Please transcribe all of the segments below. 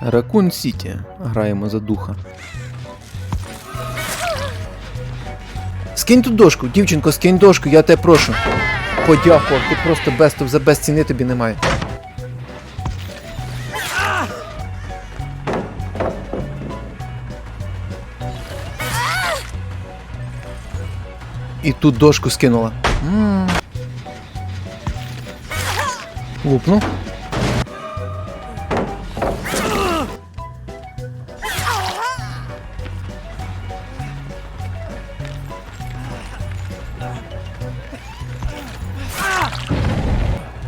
Ракун Сіті. Граємо за духа. Скинь тут дошку, дівчинко, скинь дошку, я тебе прошу. Подякував, ти просто бестов за без ціни тобі немає. І тут дошку скинула. М.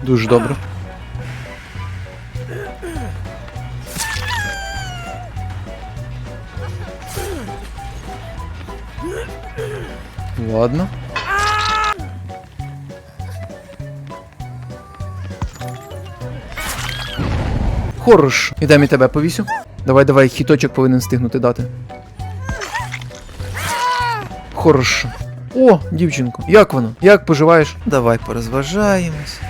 Дуже добре. Ладно. Хорош. Ідемо і тебе повісю. Давай, давай, хіточок повинен встигнути дати. Хорошо. О, дівчинко, як воно? Як поживаєш? Давай порозважаємось.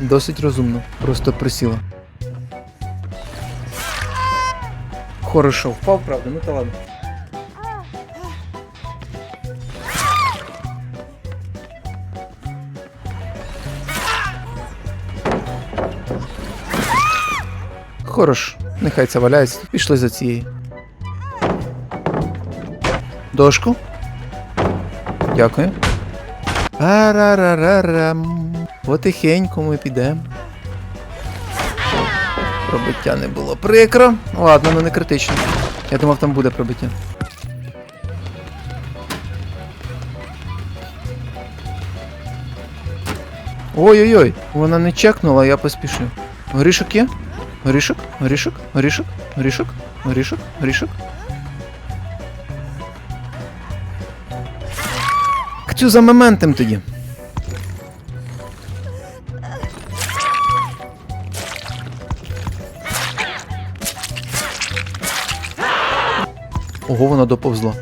Досить розумно, просто присіла. Хорошо, впав, правда, ну та ладно. Хорош, нехай це валяється. Пішли за цією. Дошку. Дякую. Арарарарам. Потихеньку ми підемо. Пробиття не було прикро. Ладно, ну не критично. Я думав, там буде пробиття. Ой-ой-ой, вона не чекнула, я поспішив. Горішок є? Горішок? Горішок? Горішок? Горішок? Горішок? Горішок? Цю за моментом тоді. Ого, воно доповзла.